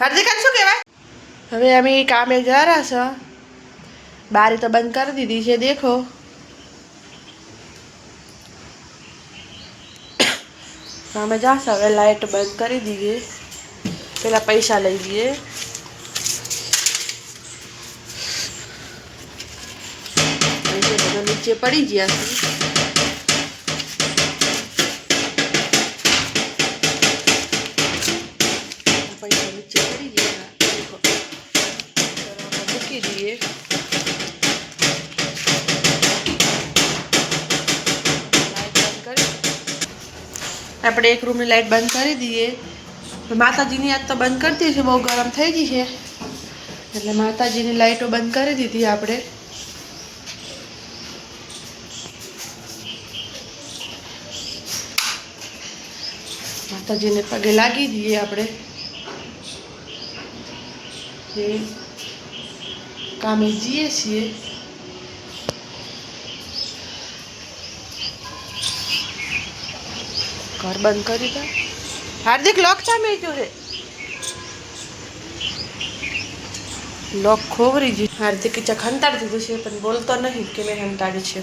હાર્દિક આને શું કહેવાય? હવે અમે કામે જરા રહ્યા બારી તો બંધ કરી દીધી છે, દેખો. અમે જાશ હવે લાઇટ બંધ કરી દઈએ પેલા પૈસા લઈ લઈએ નીચે પડી ગયા છે પૈસા નીચે પડી ગયા દેખો જરા મૂકી દઈએ. કરી. આપણે એક રૂમની લાઈટ બંધ કરી દઈએ. માતાજીની આજ તો બંધ કરતી છે, બહુ ગરમ થઈ ગઈ છે. એટલે માતાજીની લાઈટો બંધ કરી દીધી આપણે. માતાજીને પગે લાગી દઈએ આપણે. કામે જઈએ છીએ ઘર બંધ કરી દો. હાર્દિક લોક સામે મેચ્યું લોક ખોવરી જ. હાર્દિકે ચા ખંતાડી દીધું છે પણ બોલતો નહીં કે મેં ખંતાડી છે.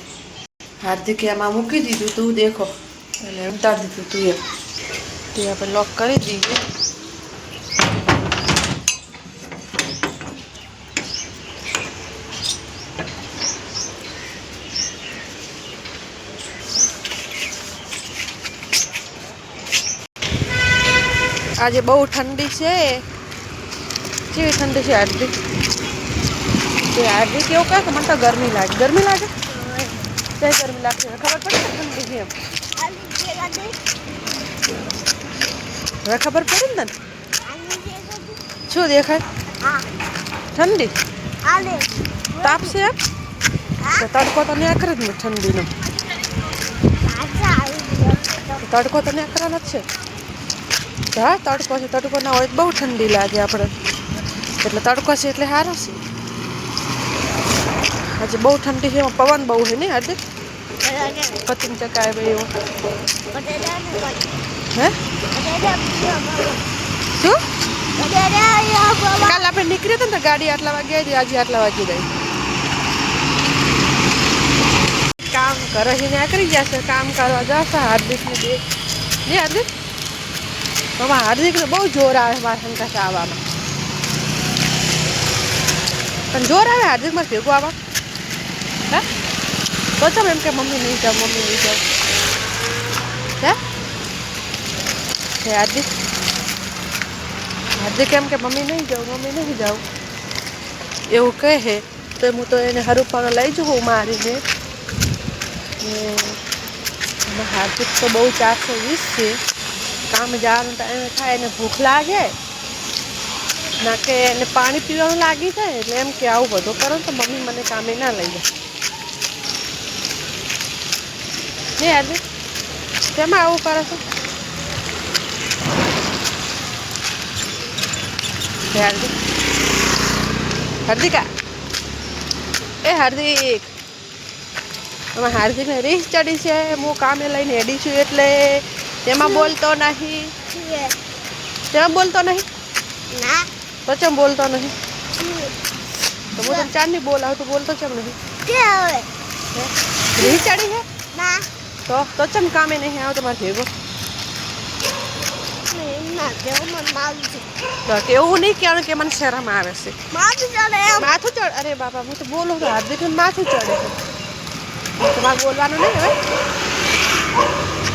હાર્દિકે આમાં મૂકી દીધું તું દેખો. એટલે ઉતારી દીધું તું એ તે આપણે લોક કરી દઈએ આજે બહુ ઠંડી છે કેવી ઠંડી છે હાર્દિક તે હાર્દિક એવું કહે કે મને તો ગરમી લાગે ગરમી લાગે કઈ ગરમી લાગશે ખબર પડે ને ઠંડી છે એમ હવે ખબર પડે ને તને શું દેખાય ઠંડી તાપ છે એમ તો તડકો તો ન્યા કરે જ ને ઠંડીનો તડકો તો ન્યા કરવાનો જ છે હા, તડકો છે. તડકો ના હોય બહુ ઠંડી લાગે આપણે. એટલે તડકો છે એટલે સારો છે. આજે બહુ ઠંડી છે, એમાં પવન બહુ છે ને આજે પતિંગ ચકાય ભાઈ એવો. હે? શું? કાલ આપણે નીકળ્યા હતા ને ગાડી આટલા વાગે આવી, આજે આટલા વાગે જાય કામ કરે છે ને કરી જશે કામ કરવા જશે હાર્દિકને બે. જે હાર્દિક? આમાં હાર્દિક બહુ જોર આવે મારા શંકા આવવામાં પણ જોર આવે હાર્દિકમાં ભેગું આવવા. હે? તો તમે એમ કે મમ્મી નહીં જાઓ મમ્મી નહીં જાઓ હે? હાર્દિક? હાર્દિક એમ કે મમ્મી નહીં જાઉં, મમ્મી નહીં જાઉં. એવું કહે તો હું તો એને હરુપાનો લઈ જવું મારીને. હાર્દિક તો બહુ ચારસો વીસ છે. કામ જવાનો ટાઈમ થાય એને ભૂખ લાગે. ના કે એને પાણી પીવાનું લાગી જાય એટલે એમ કે આવું બધું કરો તો મમ્મી મને કામે ના લઈ જાય. હે આજે. કેમાં આવું કરો છો? હાર્દિક હાર્દિકા. એ હાર્દિક. આમાં હાર્દિકને રીસ ચડી છે. હું કામે લઈને હેડી છું એટલે તેમાં બોલતો નહીં તેમાં બોલતો નહીં તો ચમ બોલતો નહીં તો હું તને ચાંદની બોલાવું તો બોલતો ચમ નહીં રીસ ચડી છે તો તો ચમ કામે નહીં આવ તમારે ભેગો તો કેવું નહીં કહેવાનું કે મને શરમ આવે છે માથું ચડ અરે બાપા હું તો બોલું તો હાર્દિક માથું ચડે છે તમારે બોલવાનું નહીં હવે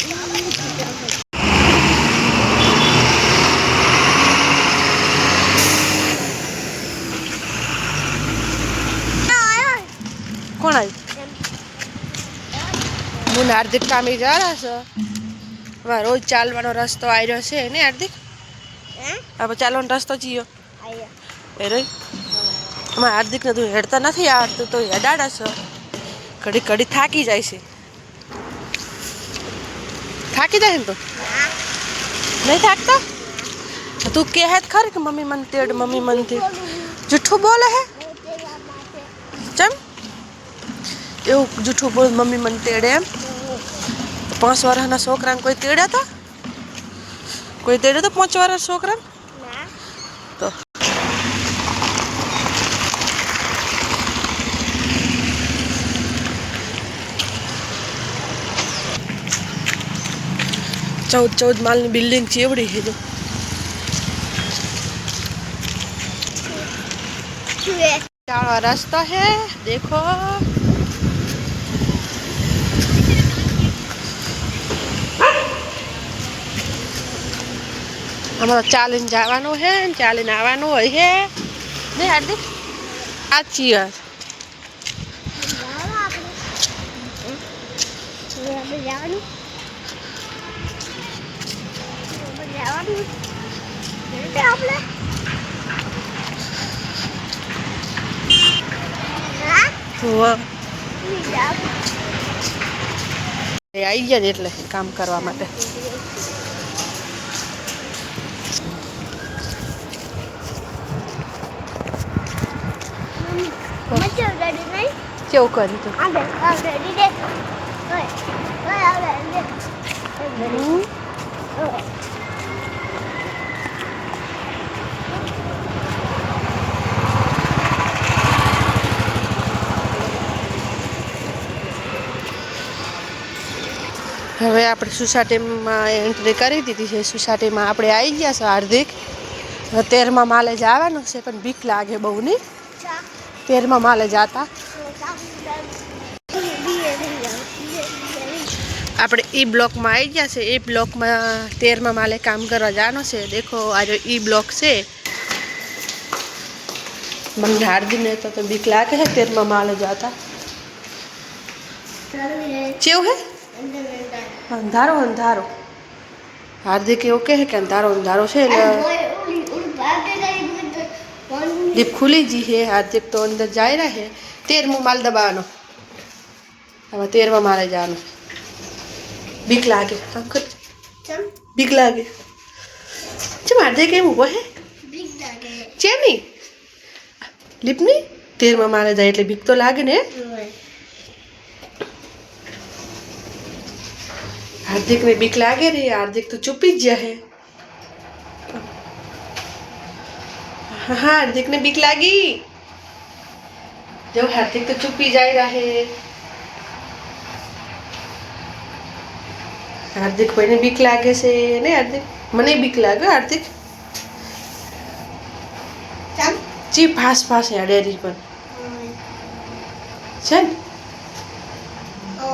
કોણ આવ્યું હું હાર્દિક કામે જા રહ્યા છો. રોજ ચાલવાનો રસ્તો આવ્યો છે ને હાર્દિક? હવે ચાલવાનો રસ્તો જીયો. એ રહી અમારા હાર્દિકને તું હેડતા નથી આવડતું તો હેડાડા છો. ઘડી ઘડી થાકી જાય છે. থাকি যাহেন তো। नहीं थकता तू तो है खर के मम्मी मन तेड़ मम्मी मन तेड़ झूठो बोले है चम ये झूठो बोल मम्मी मन तेड़े तो पाँच वार ना छोकरा कोई तेड़ा था कोई तेड़े तो पाँच वार छोकरा तो ચૌદ ચૌદ માલની બિલ્ડિંગ છે એવડી છે તો રસ્તો હે દેખો. અમારે ચાલીને જવાનું હે ને ચાલીને આવવાનું હોય હે. ને હાર્દિક. સાચી વાત જવાનું. આવી ગયા એટલે કામ કરવા માટે. કેવું કર્યું તું? હવે આપણે સોસાયટીમાં એન્ટ્રી કરી દીધી છે સોસાયટીમાં આપણે આવી ગયા છે હાર્દિક હવે તેરમાં માલે જવાનું છે પણ બીક લાગે બહુ નહીં ચા તેરમાં માલે જાતા ચા દીએ નહીં જાવ દીએ આપણે ઈ બ્લોકમાં આવી ગયા છે એ બ્લોકમાં તેરમાં માલે કામ કરવા જવાનો છે દેખો આ જો ઈ બ્લોક છે મને હાર્દિકને તો તો બીક લાગે છે તેરમાં માલે જાતા કેવું હે અંધારો અંધારો હાર્દિક એવું કહે કે અંધારો અંધારો છે એટલે લીપ ખુલી જી છે હાર્દિક તો અંદર જાય રહે છે તેરમું માલ દબાવવાનો હવે તેરમાં માલે જવાનું બીક લાગે આમ કર બીક લાગે ચમ હાર્દિક એમ ઊભો હે છે નહીં લીપની તેરમાં માલે જાય એટલે બીક તો લાગે ને હાર્દિક ને બીક લાગે ને હાર્દિક તો ચૂપી જ ગયા હે હા હાર્દિક ને બીક લાગી જો હાર્દિક તો ચૂપી જાય રહે હાર્દિક ભાઈને બીક લાગે છે ને હાર્દિક મને બીક લાગે હાર્દિક ચી ફાસ ફાસ હેડેરી પણ છે ને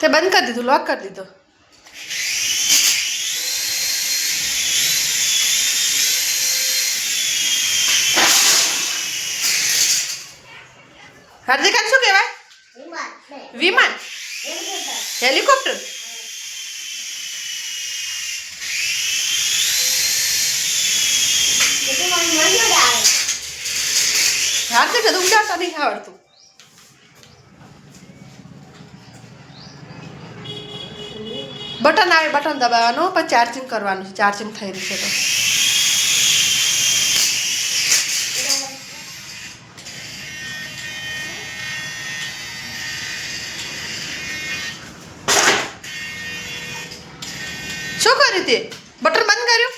તે બંધ કરી દીધું લોક કરી દીધું હાર્દિક આને શું કહેવાય વિમાન હેલિકોપ્ટર હાર્દિક તો ઉડાડતા નહીં આવડતું બટન આવે, બટન દબાવવાનું, પછી ચાર્જિંગ કરવાનું છે ચાર્જિંગ થઈ રહ્યું છે તો. શું કર્યું તે? બટન બંધ કર્યું?